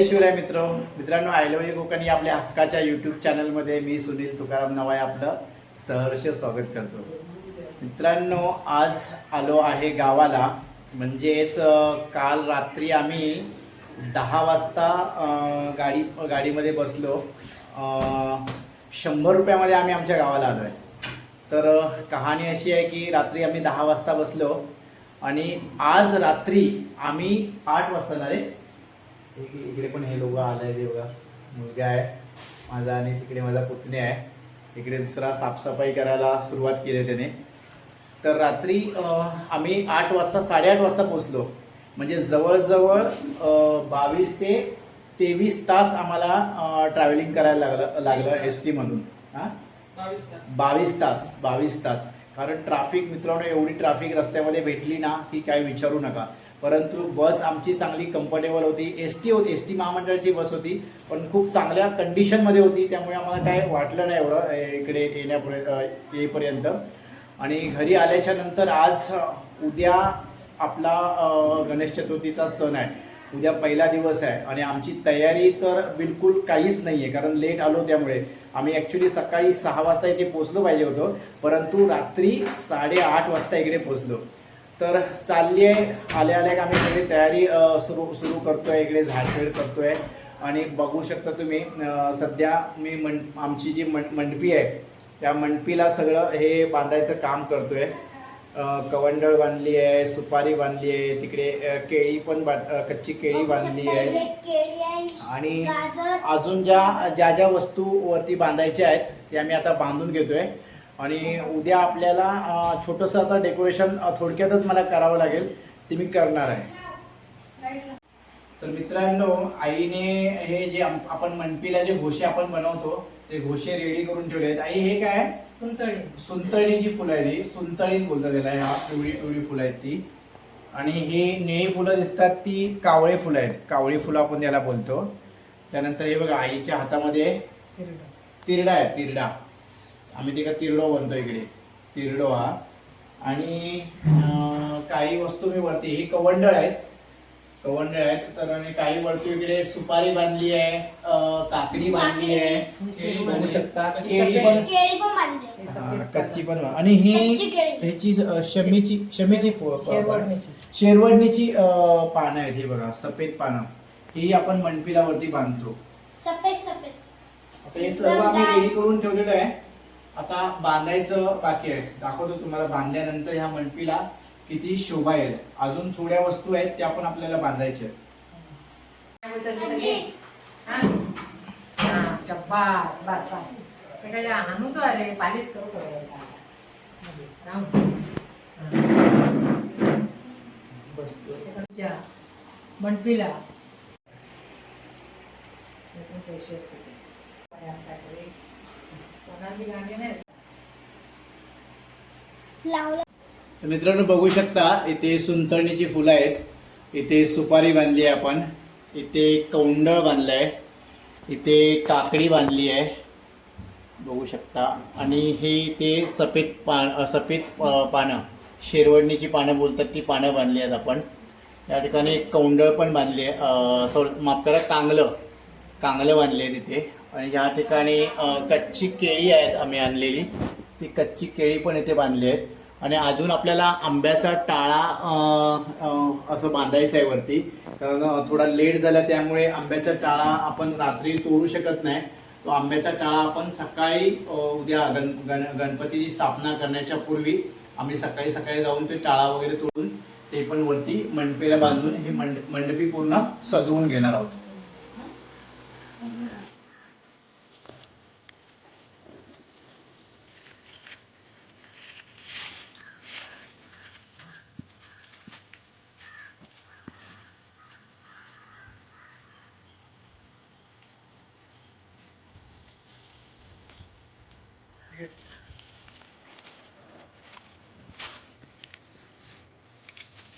जय शिवराय मित्र. मित्रांनो I love you Konkan या आपल्या हक्काच्या युट्यूब चॅनलमध्ये मी सुनील तुकाराम नवाय आपलं सहर्ष स्वागत करतो. मित्रांनो आज आलो आहे गावाला. म्हणजेच काल रात्री आम्ही दहा वाजता गाडी गाडीमध्ये बसलो. शंभर रुपयामध्ये आम्ही आमच्या गावाला आलो आहे. तर कहाणी अशी आहे की रात्री आम्ही दहा वाजता बसलो आणि आज रात्री आम्ही आठ वाजता ना रे इकडे पण हे लोक आलाय ते बघा. मुलगा आहे माझा आणि तिकडे माझा पुतणे आहे. इकडे दुसरा साफसफाई करायला सुरुवात केली त्याने. तर रात्री आम्ही आठ वाजता साडेआठ वाजता पोचलो म्हणजे जवळजवळ बावीस ते तेवीस तास आम्हाला ट्रॅव्हलिंग करायला लागलं लागलं एस टीमधून हां? बावीस तास. बावीस तास कारण ट्राफिक मित्रांनो एवढी ट्राफिक रस्त्यामध्ये भेटली ना की काय विचारू नका. परंतु बस आमची चांगली कम्फर्टेबल होती. एस टी होती. एस टी महामंडळाची बस होती. पण खूप चांगल्या कंडिशनमध्ये होती. त्यामुळे आम्हाला काय वाटलं नाही एवढं इकडे येण्यापुढे येईपर्यंत. आणि घरी आल्याच्यानंतर आज उद्या आपला गणेश चतुर्थीचा सण आहे. उद्या पहिला दिवस आहे. आणि आमची तयारी तर बिलकुल काहीच नाही आहे कारण लेट आलो त्यामुळे. आम्ही ॲक्च्युली सकाळी सहा वाजता इथे पोचलो पाहिजे होतो. परंतु रात्री साडेआठ वाजता इकडे पोचलो तर चालली आहे आल्या आल्या की आम्ही सगळी तयारी सुरू सुरू करतोय. इकडे झाडखेड करतोय. आणि बघू शकता तुम्ही सध्या मी मं आमची जी मं मंडपी आहे त्या मंडपीला सगळं हे बांधायचं काम करतोय. अ, कवंडळ बांधली आहे सुपारी बांधली आहे तिकडे केळी पण कच्ची केळी बांधली आहे. आणि अजून ज्या ज्या ज्या वस्तू वरती बांधायच्या आहेत त्या मी आता बांधून घेतोय. आणि उद्या आपल्याला छोटंसं आता डेकोरेशन थोडक्यातच मला करावं लागेल ते मी करणार आहे. तर मित्रांनो आईने हे जे आपण मनपीला जे घोषे आपण बनवतो ते घोषे रेडी करून ठेवले आहेत. आई हे काय आहे? सुंतळी. सुंतळीची फुलं आहे ती सुंतळीत बोलतात त्याला ह्या पिवळी पिवळी फुलं आहेत ती. आणि ही निळी फुलं दिसतात ती कावळे फुलं आहेत. कावळी फुलं आपण त्याला बोलतो. त्यानंतर हे बघा आईच्या हातामध्ये तिरडा आहे तिरडा. आम्ही ते का तिरडो म्हणतो इकडे. तिरडो हा. आणि अं, काही वस्तू मी वरती ही कवंडळ आहेत. कवंडळ आहेत तर आणि काही वरती इकडे सुपारी बांधली आहे काकडी बांधली आहे. बघू शकता. केळी पण हे हा, कच्ची पण आणि ही. ह्याची शमीची शमीची शेरवडणीची. पानं आहेत ही बघा सफेद पानं. ही आपण मनपिला वरती बांधतो. सफेद सफेद. आता हे सर्व आम्ही रेडी करून ठेवलेलं आहे. आता बांधायचं बाकी आहे. दाखवतो तुम्हाला बांधल्यानंतर ह्या मंडपीला किती शोभा येईल अजून थोड्या वस्तू आहेत त्या पण आपल्याला बांधायच्या काय काय आणू मंडपीला मित्रांनो बघू शकता इथे सुंतळणीची फुलं आहेत. इथे सुपारी बांधली आहे आपण. इथे कौंडळ बांधलं आहे. इथे काकडी बांधली आहे. बघू शकता. आणि हे इथे सफेद पान सफेद पानं शेरवडणीची पानं बोलतात ती पानं बांधली आहेत आपण. या ठिकाणी एक कौंडळ पण बांधली आहे. सॉरी माफ करा कांगलं. कांगलं बांधली आहे तिथे आणि या ठिकाणी कच्ची केळी आहेत आम्ही आणलेली. ती कच्ची केळी पण इथे बांधली आहेत. आणि अजून आपल्याला आंब्याचा टाळा असं बांधायचं आहे वरती. कारण थोडा लेट झाला त्यामुळे आंब्याचा टाळा आपण रात्री तोडू शकत नाही. तो आंब्याचा टाळा आपण सकाळी उद्या गण गण गणपतीची स्थापना करण्याच्या पूर्वी आम्ही सकाळी सकाळी जाऊन ते टाळा वगैरे तोडून ते पण वरती मंडपेला बांधून हे मंड मंडपी पूर्ण सजवून घेणार आहोत.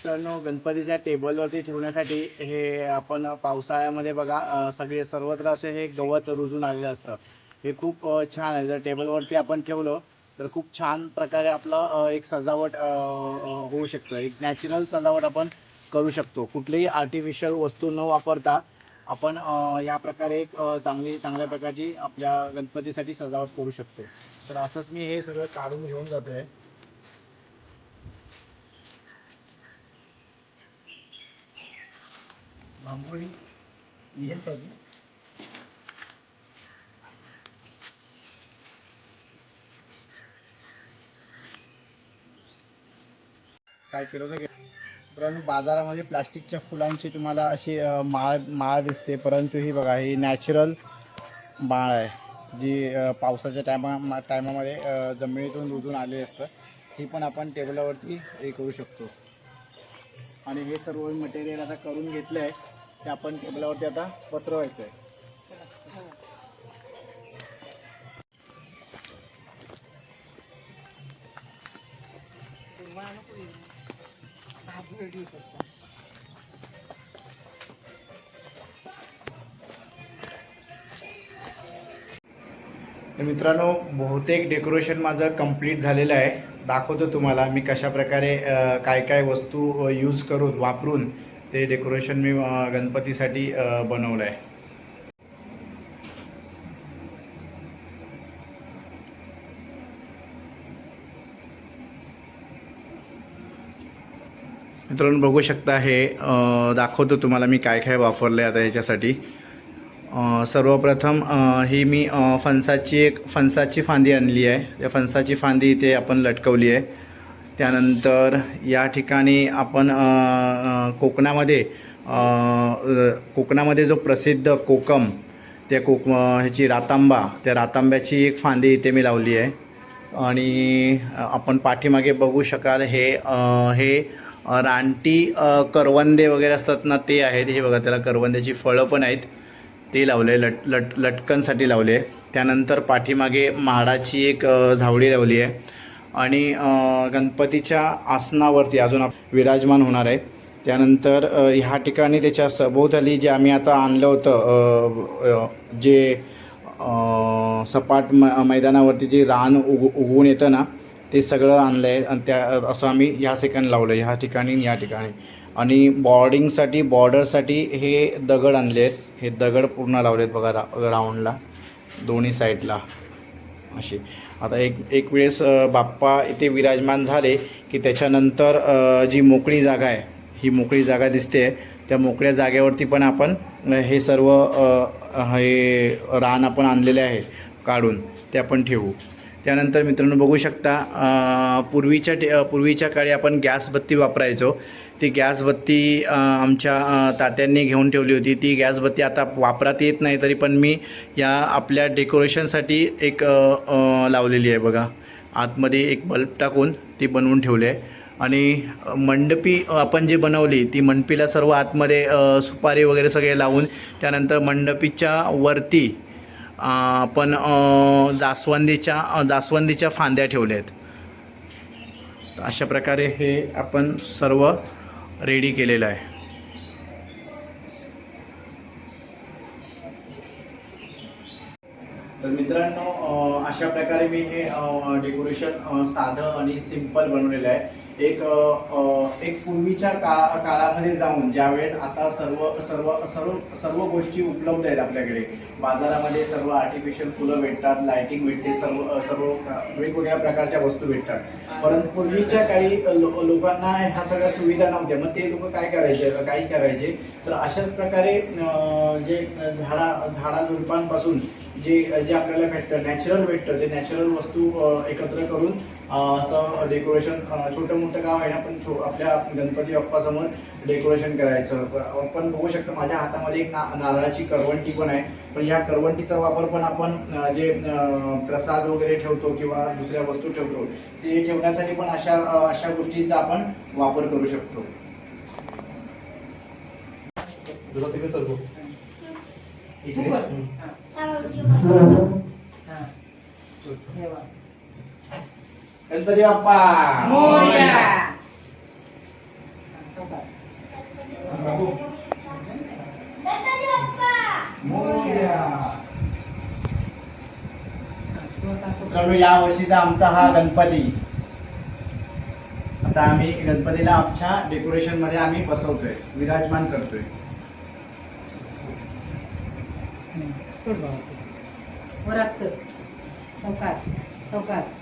मित्रांनो गणपतीच्या टेबलवरती ठेवण्यासाठी हे आपण पावसाळ्यामध्ये बघा अ, सगळे सर्वत्र असे हे गवत रुजून आलेलं असतं. हे खूप अ, छान आहे. जर टेबलवरती आपण ठेवलं तर खूप छान प्रकारे आपलं अ, एक सजावट अ, अ, होऊ शकतं. एक नॅचरल सजावट आपण करू शकतो. कुठलीही आर्टिफिशियल वस्तू न वापरता आपण या प्रकारे एक चांगली चांगल्या प्रकारची आपल्या गणपतीसाठी सजावट करू शकतो. तर असंच मी हे सगळं काढून घेऊन जातोय. बांबोळी येईल का काय केलं होतं? परंतु बाजारामध्ये प्लास्टिकच्या फुलांची तुम्हाला अशी माळ माळ दिसते. परंतु ही बघा ही नॅचरल माळ आहे जी पावसाच्या टायमा टायमामध्ये जमिनीतून रुजून आलेली असतं. ही पण आपण टेबलावरती हे करू शकतो. आणि हे सर्व मटेरियल आता करून घेतलं आहे ते आपण टेबलावरती आता पसरवायचं आहे. मित्रांनो बहुतेक डेकोरेशन माझं कंप्लीट झालेलं आहे. दाखवतो तुम्हाला मी कशा प्रकारे काय काय वस्तू यूज करून वापरून ते डेकोरेशन मी गणपतीसाठी बनवलं आहे मित्रांनो बघू शकता हे दाखवतो तुम्हाला मी काय काय वापरलं आहे आता याच्यासाठी सर्वप्रथम ही मी फणसाची एक फणसाची फांदी आणली आहे. त्या फणसाची फांदी इथे आपण लटकवली आहे. त्यानंतर या ठिकाणी आपण कोकणामध्ये कोकणामध्ये जो प्रसिद्ध कोकम त्या कोक ह्याची रातांबा त्या रातांब्याची एक फांदी इथे मी लावली आहे. आणि आपण पाठीमागे बघू शकाल हे हे रानटी करवंदे वगैरे असतात ना ते आहेत. हे बघा त्याला करवंद्याची फळं पण आहेत. ते लावले लट लट लटकनसाठी लावले. त्यानंतर पाठीमागे माडाची एक झावळी लावली आहे. आणि गणपतीच्या आसनावरती अजून विराजमान होणार आहे. त्यानंतर ह्या ठिकाणी त्याच्या सभोवताली जे आम्ही आता आणलं होतं जे सपाट म मैदानावरती जे रान उग उगवून येतं ना ते सगळं आणलं आहे आणि त्या असं आम्ही ह्या सेकंड लावलं ह्या ठिकाणी या ठिकाणी. आणि बॉर्डिंगसाठी बॉर्डरसाठी हे दगड आणले आहेत हे दगड पूर्ण लावले आहेत बघा रा राऊंडला दोन्ही साईडला अशी. आता एक एक वेळेस बाप्पा इथे विराजमान झाले की त्याच्यानंतर जी मोकळी जागा आहे ही मोकळी जागा दिसते. त्या मोकळ्या जागेवरती पण आपण हे सर्व हे रान आपण आणलेले आहे काढून. ते आपण ठेवू. त्यानंतर मित्रांनो बघू शकता पूर्वीच्या टे पूर्वीच्या काळी आपण गॅस बत्ती वापरायचो. ती गॅस बत्ती आमच्या तात्यांनी घेऊन ठेवली होती. ती गॅस बत्ती आता वापरात येत नाही तरी पण मी या आपल्या डेकोरेशनसाठी एक लावलेली आहे बघा. आतमध्ये एक बल्ब टाकून ती बनवून ठेवली आहे. आणि मंडपी आपण जी बनवली ती मंडपीला सर्व आतमध्ये सुपारी वगैरे सगळे लावून त्यानंतर मंडपीच्या वरती आपण जास्वंदीच्या जास्वंदीच्या फांद्या ठेवल्या आहेत अशा प्रकारे हे आपण सर्व रेडी केलेलं आहे. तर मित्रांनो अशा प्रकारे मी हे डेकोरेशन साधं आणि सिंपल बनवलेलं आहे. एक एक पूर्वीच्या काळा काळामध्ये जाऊन ज्यावेळेस आता सर्व सर्व सर्व सर्व गोष्टी उपलब्ध आहेत आपल्याकडे. बाजारामध्ये सर्व आर्टिफिशियल फुलं भेटतात लाइटिंग भेटते सर्व सर्व वेगवेगळ्या प्रकारच्या वस्तू भेटतात. परंतु पूर्वीच्या काळी लो- लोकांना ह्या सगळ्या सुविधा नव्हत्या. मग ते लोक काय करायचे काही करायचे? तर अशाच प्रकारे जे झाडा झाडा झुडपांपासून जे जे आपल्याला भेटतं नॅचरल भेटतं ते नॅचरल वस्तू एकत्र करून असं डेकोरेशन छोटं मोठं गाव आहे ना पण छो आपल्या गणपती बाप्पासमोर डेकोरेशन करायचं. आपण बघू शकतो माझ्या हातामध्ये एक ना नारळाची करवंटी पण आहे. पण ह्या करवंटीचा वापर पण आपण जे प्रसाद वगैरे ठेवतो किंवा दुसऱ्या वस्तू ठेवतो ते ठेवण्यासाठी पण अशा अशा गोष्टींचा आपण वापर करू शकतो. तू कर. हा. हा, एवढी. हा. हे बघ. गणपती बाप्पा. मित्रांनो या वर्षीचा आमचा हा गणपती. आता आम्ही गणपतीला आमच्या डेकोरेशनमध्ये आम्ही बसवतोय विराजमान करतोय. वरात कर. चौकास चौकास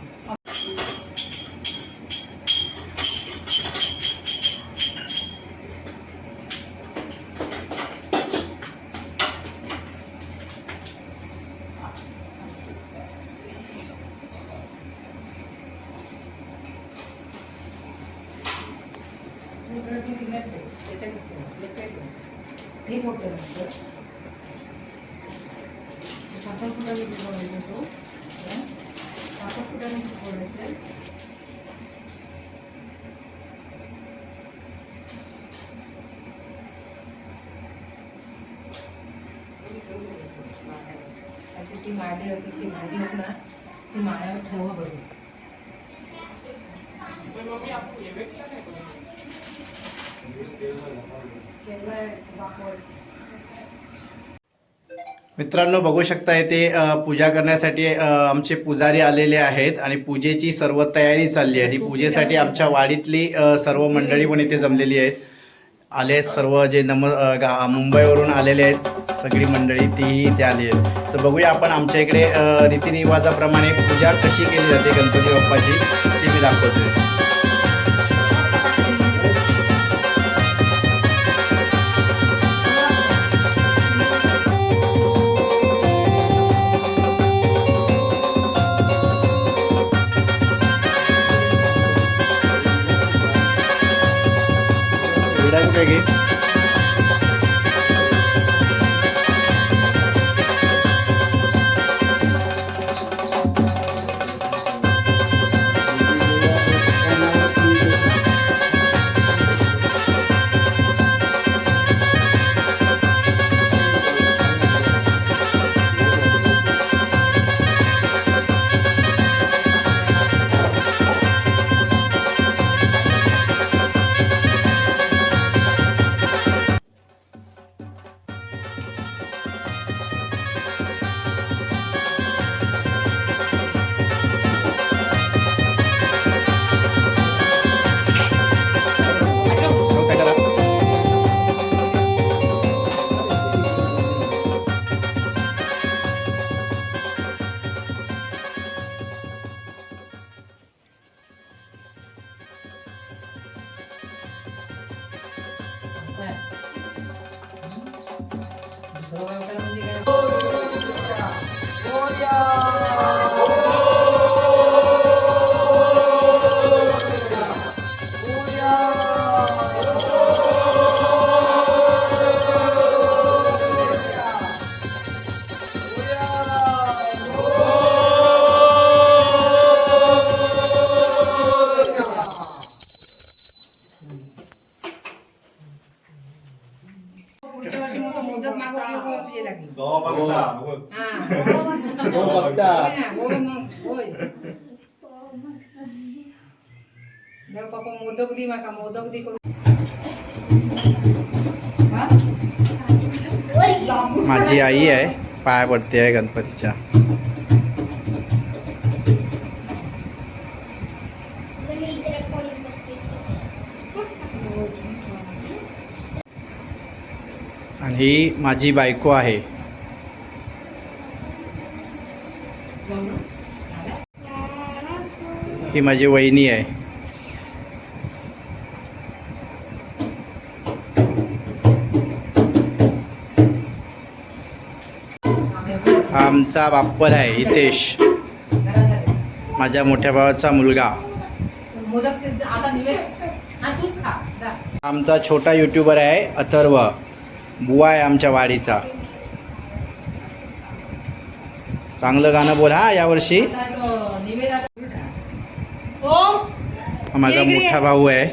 हे मोठं आहे साखर फुटाने किती तो साखर फुटाने किती ती माडी होती ती माडी होती ना ती माळ्यावर ठेवा बरोबर मित्रांनो बघू शकता अ, पूजा करण्यासाठी आमचे पुजारी आलेले आहेत आणि पूजेची सर्व तयारी चालली आहे. आणि पूजेसाठी आमच्या वाडीतली सर्व मंडळी पण इथे जमलेली आहेत. आले सर्व जे नम गा मुंबईवरून आलेले आहेत सगळी मंडळी तीही इथे आली आहेत. तर बघूया आपण आमच्या इकडे रीतिरिवाजाप्रमाणे पूजा कशी केली जाते गणपती बाप्पाची ती मी दाखवतोय. Peggy. मोदक दी माका मोदक दी करू. माझी आई आहे पाया पडते आहे गणपतीच्या. आणि ही माझी बायको आहे. ही माझी वहिनी आहे. आमचा बाप्पल आहे हितेश. माझ्या मोठ्या भावाचा मुलगा. आमचा छोटा युट्यूबर आहे अथर्व. बुवा आहे आमच्या वाडीचा. चांगलं गाणं बोल हा यावर्षी. माझा मोठा भाऊ आहे.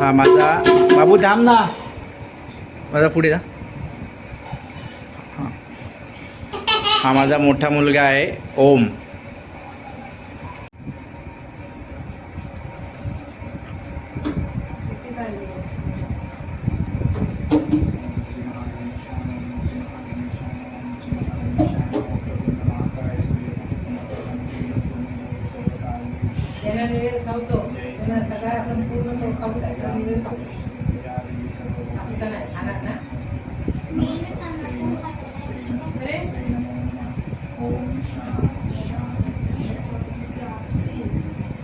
हा माझा बाबू थांब ना. माझा पुढे जा. हा. माझा मोठा मुलगा आहे ओम.